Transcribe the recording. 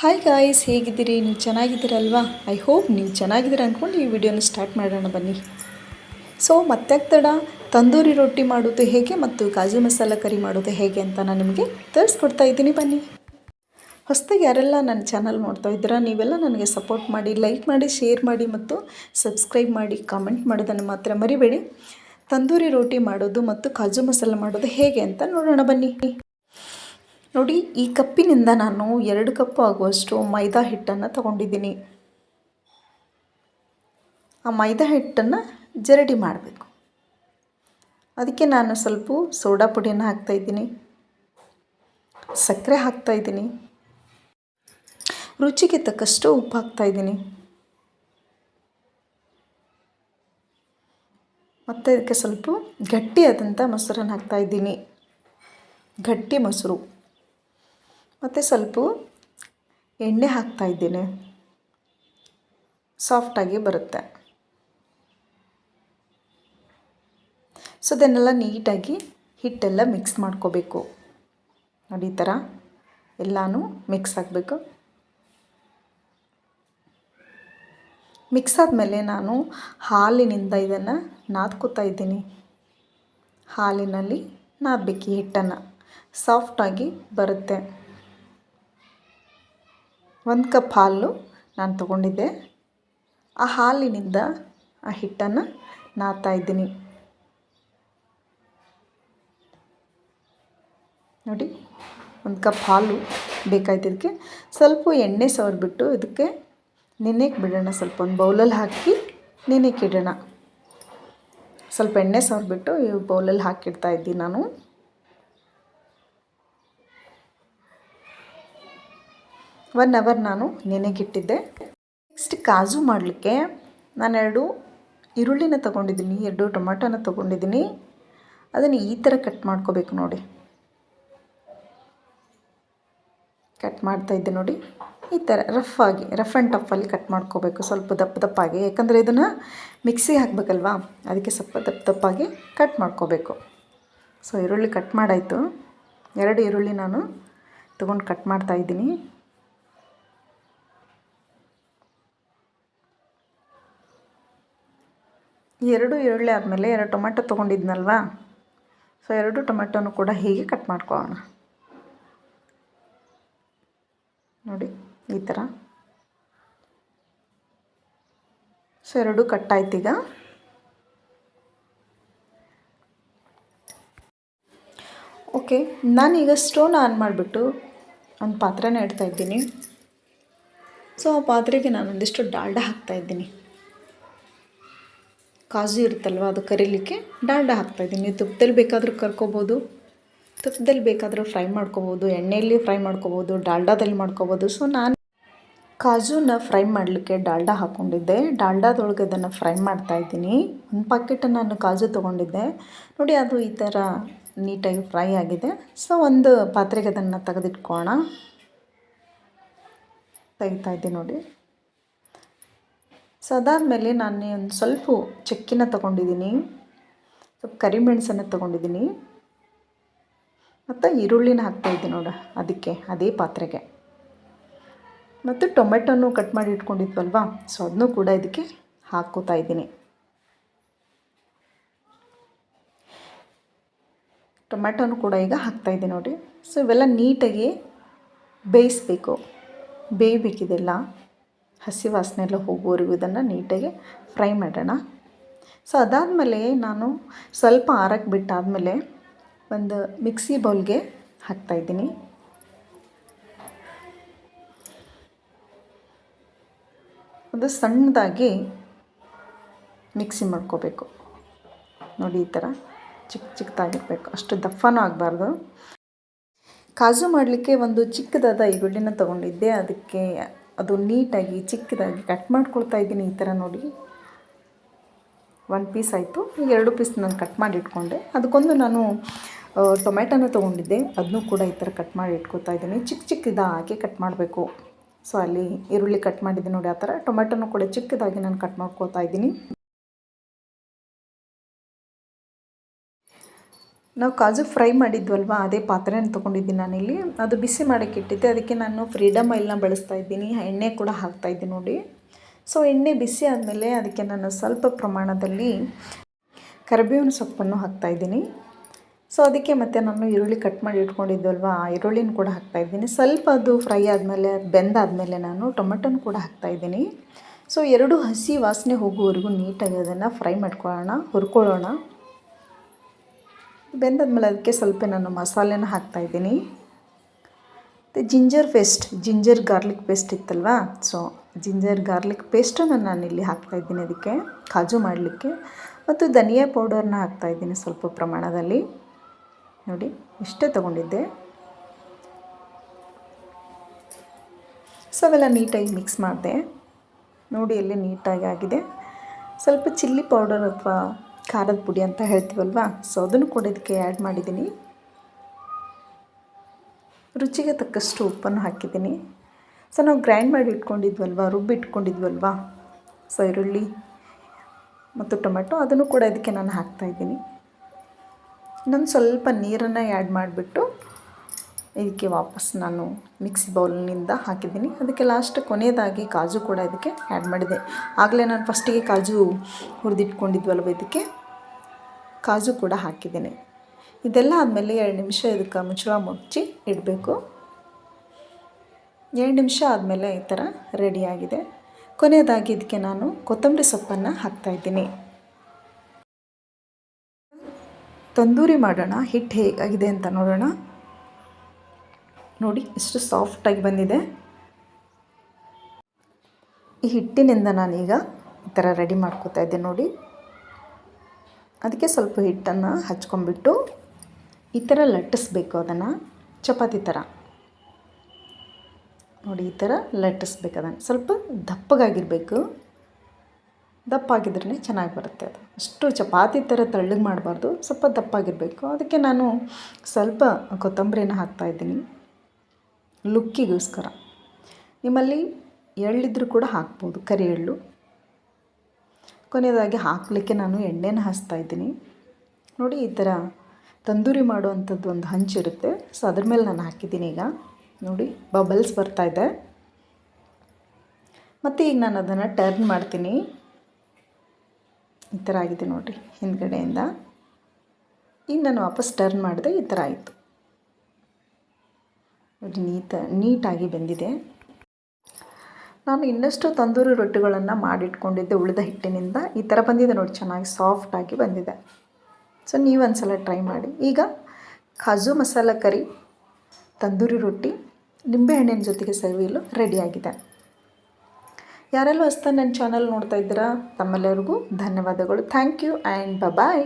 Hi guys ಹೇಗಿದ್ದೀರಿ? ನೀವು ಚೆನ್ನಾಗಿದ್ದೀರಲ್ವಾ? I hope ನೀವು ಚೆನ್ನಾಗಿದ್ದೀರ ಅಂದ್ಕೊಂಡು ಈ ವಿಡಿಯೋನ ಸ್ಟಾರ್ಟ್ ಮಾಡೋಣ ಬನ್ನಿ. ಸೊ ಮತ್ತೆ ತಡ, ತಂದೂರಿ ರೊಟ್ಟಿ ಮಾಡೋದು ಹೇಗೆ ಮತ್ತು ಕಾಜು ಮಸಾಲ ಕರಿ ಮಾಡೋದು ಹೇಗೆ ಅಂತ ನಾನು ನಿಮಗೆ ತಿಳಿಸ್ಕೊಡ್ತಾ ಇದ್ದೀನಿ ಬನ್ನಿ. ಹೊಸದಾಗಿ ಯಾರೆಲ್ಲ ನನ್ನ ಚಾನಲ್ ನೋಡ್ತಾ ಇದ್ದೀರಾ, ನೀವೆಲ್ಲ ನನಗೆ ಸಪೋರ್ಟ್ ಮಾಡಿ ಲೈಕ್ ಮಾಡಿ ಶೇರ್ ಮಾಡಿ ಮತ್ತು ಸಬ್ಸ್ಕ್ರೈಬ್ ಮಾಡಿ ಕಾಮೆಂಟ್ ಮಾಡೋದನ್ನು ಮಾತ್ರ ಮರಿಬೇಡಿ. ತಂದೂರಿ ರೋಟಿ ಮಾಡೋದು ಮತ್ತು ಕಾಜು ಮಸಾಲ ಮಾಡೋದು ಹೇಗೆ ಅಂತ ನೋಡೋಣ ಬನ್ನಿ. ನೋಡಿ, ಈ ಕಪ್ಪಿನಿಂದ ನಾನು ಎರಡು ಕಪ್ಪು ಆಗುವಷ್ಟು ಮೈದಾ ಹಿಟ್ಟನ್ನು ತಗೊಂಡಿದ್ದೀನಿ. ಆ ಮೈದಾ ಹಿಟ್ಟನ್ನು ಜರಡಿ ಮಾಡಬೇಕು. ಅದಕ್ಕೆ ನಾನು ಸ್ವಲ್ಪ ಸೋಡಾ ಪುಡಿಯನ್ನು ಹಾಕ್ತಾಯಿದ್ದೀನಿ ಸಕ್ಕರೆ ಹಾಕ್ತಾಯಿದ್ದೀನಿ ರುಚಿಗೆ ತಕ್ಕಷ್ಟು ಉಪ್ಪು ಹಾಕ್ತಾಯಿದ್ದೀನಿ ಮತ್ತು ಇದಕ್ಕೆ ಸ್ವಲ್ಪ ಗಟ್ಟಿಯಾದಂಥ ಮೊಸರನ್ನು ಹಾಕ್ತಾಯಿದ್ದೀನಿ ಗಟ್ಟಿ ಮೊಸರು. ಮತ್ತು ಸ್ವಲ್ಪ ಎಣ್ಣೆ ಹಾಕ್ತಾಯಿದ್ದೀನಿ ಸಾಫ್ಟಾಗಿ ಬರುತ್ತೆ. ಸೊ ಅದನ್ನೆಲ್ಲ ನೀಟಾಗಿ ಹಿಟ್ಟೆಲ್ಲ ಮಿಕ್ಸ್ ಮಾಡ್ಕೋಬೇಕು. ನೋಡಿ ಈ ಥರ ಎಲ್ಲನೂ ಮಿಕ್ಸ್ ಆಗಬೇಕು. ಮಿಕ್ಸ್ ಆದಮೇಲೆ ನಾನು ಹಾಲಿನಿಂದ ಇದನ್ನು ನಾದ್ಕೋತಾ ಇದ್ದೀನಿ. ಹಾಲಿನಲ್ಲಿ ನಾದಬೇಕು ಹಿಟ್ಟನ್ನು. ಸಾಫ್ಟಾಗಿ ಬರುತ್ತೆ. ಒಂದು ಕಪ್ ಹಾಲು ನಾನು ತೊಗೊಂಡಿದ್ದೆ. ಆ ಹಾಲಿನಿಂದ ಆ ಹಿಟ್ಟನ್ನು ನಾದ್ತಾ ಇದ್ದೀನಿ. ನೋಡಿ, ಒಂದು ಕಪ್ ಹಾಲು ಬೇಕಾಯ್ತು ಇದಕ್ಕೆ ಸ್ವಲ್ಪ ಎಣ್ಣೆ ಸವರ್ಬಿಟ್ಟು ಇದಕ್ಕೆ ನೆನೆಗೆ ಬಿಡೋಣ, ಸ್ವಲ್ಪ ಒಂದು ಬೌಲಲ್ಲಿ ಹಾಕಿ ನೆನೆಗೆ ಇಡೋಣ. ಸ್ವಲ್ಪ ಎಣ್ಣೆ ಸವರ್ಬಿಟ್ಟು ಈ ಬೌಲಲ್ಲಿ ಹಾಕಿಡ್ತಾ ಇದ್ದೀನಿ ನಾನು. ಒನ್ ಅವರ್ ನಾನು ನೆನೆಗಿಟ್ಟಿದ್ದೆ. ನೆಕ್ಸ್ಟ್ ಕಾಜು ಮಾಡಲಿಕ್ಕೆ ಎರಡು ಈರುಳ್ಳಿನ ತೊಗೊಂಡಿದ್ದೀನಿ, ಎರಡು ಟೊಮೆಟೊನ ತೊಗೊಂಡಿದ್ದೀನಿ. ಅದನ್ನು ಈ ಥರ ಕಟ್ ಮಾಡ್ಕೋಬೇಕು ನೋಡಿ. ಕಟ್ ಮಾಡ್ತಾಯಿದ್ದೆ ನೋಡಿ. ಈ ಥರ ರಫ್ ಆಗಿ ರಫ್ ಆ್ಯಂಡ್ ಟಫಲ್ಲಿ ಕಟ್ ಮಾಡ್ಕೋಬೇಕು, ಸ್ವಲ್ಪ ದಪ್ಪ ದಪ್ಪಾಗಿ. ಯಾಕಂದರೆ ಇದನ್ನು ಮಿಕ್ಸಿಗೆ ಹಾಕಬೇಕಲ್ವಾ? ಅದಕ್ಕೆ ಸ್ವಲ್ಪ ದಪ್ಪ ದಪ್ಪಾಗಿ ಕಟ್ ಮಾಡ್ಕೋಬೇಕು. ಸೊ ಈರುಳ್ಳಿ ಕಟ್ ಮಾಡಾಯಿತು. ಎರಡು ಈರುಳ್ಳಿ ನಾನು ತೊಗೊಂಡು ಕಟ್ ಮಾಡ್ತಾಯಿದ್ದೀನಿ ಈ ಎರಡು ಈರುಳ್ಳಿ ಆದಮೇಲೆ ಎರಡು ಟೊಮೆಟೊ ತೊಗೊಂಡಿದ್ನಲ್ವಾ? ಸೊ ಎರಡು ಟೊಮೆಟೊನು ಕೂಡ ಹೀಗೆ ಕಟ್ ಮಾಡ್ಕೊಳ್ಳೋಣ. ನೋಡಿ, ಈ ಥರ ಸೊ ಎರಡು ಈಗ ಓಕೆ ನಾನೀಗ ಸ್ಟೋನ್ ಆನ್ ಮಾಡಿಬಿಟ್ಟು ಒಂದು ಪಾತ್ರೆನ ಇಡ್ತಾ ಇದ್ದೀನಿ. ಸೊ ಆ ಪಾತ್ರೆಗೆ ನಾನೊಂದಿಷ್ಟು ಡಾಲ್ಡಾ ಹಾಕ್ತಾಯಿದ್ದೀನಿ ಕಾಜು ಇರುತ್ತಲ್ವ, ಅದು ಕರೀಲಿಕ್ಕೆ ಡಾಲ್ಡಾ ಹಾಕ್ತಾಯಿದ್ದೀನಿ ತುಪ್ಪದಲ್ಲಿ ಬೇಕಾದರೂ ಕರ್ಕೋಬೋದು. ತುಪ್ಪದಲ್ಲಿ ಬೇಕಾದರೂ ಫ್ರೈ ಮಾಡ್ಕೋಬೋದು, ಎಣ್ಣೆಯಲ್ಲಿ ಫ್ರೈ ಮಾಡ್ಕೋಬೋದು, ಡಾಲ್ಡಾದಲ್ಲಿ ಮಾಡ್ಕೋಬೋದು. ಸೊ ನಾನು ಕಾಜುನ ಫ್ರೈ ಮಾಡಲಿಕ್ಕೆ ಡಾಲ್ಡಾ ಹಾಕ್ಕೊಂಡಿದ್ದೆ. ಡಾಲ್ಡಾದೊಳಗೆ ಅದನ್ನು ಫ್ರೈ ಮಾಡ್ತಾಯಿದ್ದೀನಿ ಒಂದು ಪಾಕೆಟ್ ನಾನು ಕಾಜು ತೊಗೊಂಡಿದ್ದೆ. ನೋಡಿ, ಅದು ಈ ಥರ ನೀಟಾಗಿ ಫ್ರೈ ಆಗಿದೆ. ಸೊ ಒಂದು ಪಾತ್ರೆಗೆ ಅದನ್ನು ತೆಗೆದಿಟ್ಕೋಣ ತೆಗಿತಾ ಇದ್ದೆ ನೋಡಿ. ಸೊ ಅದಾದಮೇಲೆ ನಾನು ಒಂದು ಸ್ವಲ್ಪ ಚಕ್ಕಿನ ತಗೊಂಡಿದ್ದೀನಿ. ಸ್ವಲ್ಪ ಕರಿಮೆಣಸನ್ನು ತೊಗೊಂಡಿದ್ದೀನಿ. ಮತ್ತು ಈರುಳ್ಳಿನ ಹಾಕ್ತಾಯಿದ್ದೀನಿ ನೋಡ, ಅದಕ್ಕೆ, ಅದೇ ಪಾತ್ರೆಗೆ. ಮತ್ತು ಟೊಮೆಟೊನು ಕಟ್ ಮಾಡಿ ಇಟ್ಕೊಂಡಿದ್ವಲ್ವಾ, ಸೊ ಅದನ್ನು ಕೂಡ ಇದಕ್ಕೆ ಹಾಕೋತಾ ಇದ್ದೀನಿ. ಟೊಮೆಟೊನು ಕೂಡ ಈಗ ಹಾಕ್ತಾಯಿದ್ದೀನಿ ನೋಡಿ. ಸೊ ಇವೆಲ್ಲ ನೀಟಾಗಿ ಬೇಯಿಸ್ಬೇಕು, ಬೇಯಬೇಕಿದೆಲ್ಲ. ಹಸಿ ವಾಸನೆ ಎಲ್ಲ ಹೋಗುವವರೆಗೂ ಇದನ್ನು ನೀಟಾಗಿ ಫ್ರೈ ಮಾಡೋಣ. ಸೊ ಅದಾದಮೇಲೆ ನಾನು ಸ್ವಲ್ಪ ಆರಕ್ಕೆ ಬಿಟ್ಟಾದಮೇಲೆ ಒಂದು ಮಿಕ್ಸಿ ಬೌಲ್ಗೆ ಹಾಕ್ತಾಯಿದ್ದೀನಿ ಒಂದು ಸಣ್ಣದಾಗಿ ಮಿಕ್ಸಿ ಮಾಡ್ಕೋಬೇಕು. ನೋಡಿ, ಈ ಥರ ಚಿಕ್ಕ ಚಿಕ್ಕದಾಗಿರ್ಬೇಕು. ಅಷ್ಟು ದಪ್ಪನೂ ಆಗಬಾರ್ದು. ಕಾಜು ಮಾಡಲಿಕ್ಕೆ ಒಂದು ಚಿಕ್ಕದಾದ ಈರುಳ್ಳಿನ ತೊಗೊಂಡಿದ್ದೆ. ಅದಕ್ಕೆ ಅದು ನೀಟಾಗಿ, ಚಿಕ್ಕದಾಗಿ ಕಟ್ ಮಾಡ್ಕೊಳ್ತಾ ಇದ್ದೀನಿ ಈ ಥರ ನೋಡಿ. ಒನ್ ಪೀಸ್ ಆಯಿತು. ಈಗ ಎರಡು ಪೀಸ್ ನಾನು ಕಟ್ ಮಾಡಿ ಇಟ್ಕೊಂಡೆ ಅದಕ್ಕೊಂದು ನಾನು ಟೊಮೆಟೊನ ತೊಗೊಂಡಿದ್ದೆ. ಅದನ್ನೂ ಕೂಡ ಈ ಥರ ಕಟ್ ಮಾಡಿ ಇಟ್ಕೊತಾ ಇದ್ದೀನಿ. ಚಿಕ್ಕ ಚಿಕ್ಕದಾಗಿ ಕಟ್ ಮಾಡಬೇಕು. ಸೊ ಅಲ್ಲಿ ಈರುಳ್ಳಿ ಕಟ್ ಮಾಡಿದ್ದೀನಿ ನೋಡಿ ಆ ಥರ. ಟೊಮೆಟೊನೂ ಕೂಡ ಚಿಕ್ಕದಾಗಿ ನಾನು ಕಟ್ ಮಾಡ್ಕೊತಾ ಇದ್ದೀನಿ. ನಾವು ಕಾಜು ಫ್ರೈ ಮಾಡಿದ್ವಲ್ವ? ಅದೇ ಪಾತ್ರೆನ ತೊಗೊಂಡಿದ್ದೀನಿ ನಾನಿಲ್ಲಿ. ಅದು ಬಿಸಿ ಮಾಡೋಕ್ಕೆ ಇಟ್ಟಿದ್ದೆ. ಅದಕ್ಕೆ ನಾನು ಫ್ರೀಡಮ್ ಆಯಿಲ್ನ ಬಳಸ್ತಾ ಇದ್ದೀನಿ. ಎಣ್ಣೆ ಕೂಡ ಹಾಕ್ತಾಯಿದ್ದೀನಿ ನೋಡಿ. ಸೊ, ಎಣ್ಣೆ ಬಿಸಿ ಆದಮೇಲೆ ಅದಕ್ಕೆ ನಾನು ಸ್ವಲ್ಪ ಪ್ರಮಾಣದಲ್ಲಿ ಕರಿಬೇವಿನ ಸೊಪ್ಪನ್ನು ಹಾಕ್ತಾಯಿದ್ದೀನಿ ಸೊ, ಅದಕ್ಕೆ ಮತ್ತೆ ನಾನು ಈರುಳ್ಳಿ ಕಟ್ ಮಾಡಿ ಇಟ್ಕೊಂಡಿದ್ವಲ್ವ? ಆ ಈರುಳ್ಳಿನ ಕೂಡ ಹಾಕ್ತಾಯಿದ್ದೀನಿ ಸ್ವಲ್ಪ ಅದು ಫ್ರೈ ಆದಮೇಲೆ, ಬೆಂದಾದಮೇಲೆ ನಾನು ಟೊಮೆಟೊನ ಕೂಡ ಹಾಕ್ತಾಯಿದ್ದೀನಿ ಸೊ, ಎರಡು ಹಸಿ ವಾಸನೆ ಹೋಗುವವರೆಗೂ ನೀಟಾಗಿ ಅದನ್ನು ಫ್ರೈ ಮಾಡ್ಕೊಳ್ಳೋಣ, ಹುರ್ಕೊಳ್ಳೋಣ. ಬೆಂದಾದ್ಮೇಲೆ ಅದಕ್ಕೆ ಸ್ವಲ್ಪ ನಾನು ಮಸಾಲೆನ ಹಾಕ್ತಾಯಿದ್ದೀನಿ ಮತ್ತು ginger paste, ginger garlic paste ಇತ್ತಲ್ವಾ? So ginger garlic ಪೇಸ್ಟನ್ನು ನಾನಿಲ್ಲಿ ಹಾಕ್ತಾಯಿದ್ದೀನಿ ಅದಕ್ಕೆ, ಕಾಜು ಮಾಡಲಿಕ್ಕೆ. ಮತ್ತು ಧನಿಯಾ ಪೌಡರ್ನ ಹಾಕ್ತಾಯಿದ್ದೀನಿ ಸ್ವಲ್ಪ ಪ್ರಮಾಣದಲ್ಲಿ. ನೋಡಿ, ಇಷ್ಟೇ ತೊಗೊಂಡಿದ್ದೆ. ಸೊ ಅವೆಲ್ಲ ನೀಟಾಗಿ ಮಿಕ್ಸ್ ಮಾಡಿದೆ. ನೋಡಿ, ಎಲ್ಲಿ ನೀಟಾಗಿ ಆಗಿದೆ. ಸ್ವಲ್ಪ ಚಿಲ್ಲಿ ಪೌಡರ್ ಅಥವಾ ಖಾರದ ಪುಡಿ ಅಂತ ಹೇಳ್ತೀವಲ್ವಾ? ಸೊ ಅದನ್ನು ಕೂಡ ಇದಕ್ಕೆ ಆ್ಯಡ್ ಮಾಡಿದ್ದೀನಿ. ರುಚಿಗೆ ತಕ್ಕಷ್ಟು ಉಪ್ಪನ್ನು ಹಾಕಿದ್ದೀನಿ. ಸೊ ನಾವು ಗ್ರೈಂಡ್ ಮಾಡಿ ಇಟ್ಕೊಂಡಿದ್ವಲ್ವ? ರುಬ್ಬಿ ಇಟ್ಕೊಂಡಿದ್ವಲ್ವಾ? ಸೊ ಈರುಳ್ಳಿ ಮತ್ತು ಟೊಮೆಟೊ ಅದನ್ನು ಕೂಡ ಇದಕ್ಕೆ ನಾನು ಹಾಕ್ತಾಯಿದ್ದೀನಿ ನಾನು ಸ್ವಲ್ಪ ನೀರನ್ನು ಆ್ಯಡ್ ಮಾಡಿಬಿಟ್ಟು ಇದಕ್ಕೆ ವಾಪಸ್ ನಾನು ಮಿಕ್ಸಿ ಬೌಲ್ನಿಂದ ಹಾಕಿದ್ದೀನಿ. ಅದಕ್ಕೆ ಲಾಸ್ಟ್ ಕೊನೆಯದಾಗಿ ಕಾಜು ಕೂಡ ಇದಕ್ಕೆ ಆ್ಯಡ್ ಮಾಡಿದೆ. ಆಗಲೇ ನಾನು ಫಸ್ಟಿಗೆ ಕಾಜು ಹುರಿದಿಟ್ಕೊಂಡಿದ್ವಲ್ವ ಇದಕ್ಕೆ? ಕಾಜು ಕೂಡ ಹಾಕಿದ್ದೀನಿ. ಇದೆಲ್ಲ ಆದಮೇಲೆ ಎರಡು ನಿಮಿಷ ಇದಕ್ಕೆ ಮುಚ್ಚಳ ಮುಚ್ಚಿ ಇಡಬೇಕು. ಎರಡು ನಿಮಿಷ ಆದಮೇಲೆ ಈ ಥರ ರೆಡಿಯಾಗಿದೆ ಕೊನೆಯದಾಗಿ ಇದಕ್ಕೆ ನಾನು ಕೊತ್ತಂಬರಿ ಸೊಪ್ಪನ್ನು ಹಾಕ್ತಾಯಿದ್ದೀನಿ ತಂದೂರಿ ಮಾಡೋಣ ಹಿಟ್ಟು ಹೇಗಾಗಿದೆ ಅಂತ ನೋಡೋಣ. ನೋಡಿ ಎಷ್ಟು ಸಾಫ್ಟಾಗಿ ಬಂದಿದೆ. ಈ ಹಿಟ್ಟಿನಿಂದ ನಾನೀಗ ಈ ಥರ ರೆಡಿ ಮಾಡ್ಕೋತಾ ಇದ್ದೆ ನೋಡಿ. ಅದಕ್ಕೆ ಸ್ವಲ್ಪ ಹಿಟ್ಟನ್ನು ಹಚ್ಕೊಂಡ್ಬಿಟ್ಟು ಈ ಥರ ಲಟ್ಟಿಸ್ಬೇಕು ಅದನ್ನು. ಚಪಾತಿ ಥರ. ನೋಡಿ, ಈ ಥರ ಲಟ್ಟಿಸ್ಬೇಕು ಅದನ್ನು. ಸ್ವಲ್ಪ ದಪ್ಪಗಾಗಿರಬೇಕು. ದಪ್ಪಾಗಿದ್ರೇ ಚೆನ್ನಾಗಿ ಬರುತ್ತೆ ಅದು. ಅಷ್ಟು ಚಪಾತಿ ಥರ ತಳ್ಳಗೆ ಮಾಡಬಾರ್ದು. ಸ್ವಲ್ಪ ದಪ್ಪಾಗಿರಬೇಕು. ಅದಕ್ಕೆ ನಾನು ಸ್ವಲ್ಪ ಕೊತ್ತಂಬರಿನ ಹಾಕ್ತಾಯಿದ್ದೀನಿ ಲುಕ್ಕಿಗೋಸ್ಕರ. ನಿಮ್ಮಲ್ಲಿ ಎಳ್ಳಿದ್ರೂ ಕೂಡ ಹಾಕ್ಬೋದು. ಕರಿ ಎಳ್ಳು ಕೊನೆಯದಾಗಿ ಹಾಕಲಿಕ್ಕೆ ನಾನು ಎಣ್ಣೆನ ಇದ್ದೀನಿ. ನೋಡಿ, ಈ ಥರ ತಂದೂರಿ ಮಾಡುವಂಥದ್ದು ಒಂದು ಹಂಚಿರುತ್ತೆ ಸೊ ಅದ್ರ ಮೇಲೆ ನಾನು ಹಾಕಿದ್ದೀನಿ ಈಗ. ನೋಡಿ ಬಬಲ್ಸ್ ಬರ್ತಾಯಿದೆ ಮತ್ತು ಈಗ ನಾನು ಅದನ್ನು ಟರ್ನ್ ಮಾಡ್ತೀನಿ. ಈ ಥರ ಆಗಿದೆ ನೋಡಿರಿ ಹಿಂದ್ಗಡೆಯಿಂದ. ಈಗ ನಾನು ವಾಪಸ್ ಟರ್ನ್ ಮಾಡಿದೆ ಈ ಥರ ಆಯಿತು. ನೀಟ ನೀಟಾಗಿ ಬಂದಿದೆ. ನಾನು ಇನ್ನಷ್ಟು ತಂದೂರಿ ರೊಟ್ಟಿಗಳನ್ನು ಮಾಡಿಟ್ಕೊಂಡಿದ್ದೆ ಉಳಿದ ಹಿಟ್ಟಿನಿಂದ. ಈ ಥರ ಬಂದಿದೆ ನೋಡಿ, ಚೆನ್ನಾಗಿ ಸಾಫ್ಟಾಗಿ ಬಂದಿದೆ. ಸೊ ನೀವು ಒಂದು ಸಲ ಟ್ರೈ ಮಾಡಿ. ಈಗ ಕಾಜು ಮಸಾಲ ಕರಿ, ತಂದೂರಿ ರೊಟ್ಟಿ ನಿಂಬೆಹಣ್ಣಿನ ಜೊತೆಗೆ ಸವಿಯಲು ರೆಡಿಯಾಗಿದೆ ಯಾರೆಲ್ಲೂ ಹೊಸ್ತಾ ನನ್ನ ಚಾನಲ್ ನೋಡ್ತಾ ಇದ್ದೀರಾ? ತಮ್ಮೆಲ್ಲರಿಗೂ ಧನ್ಯವಾದಗಳು. Thank you and bye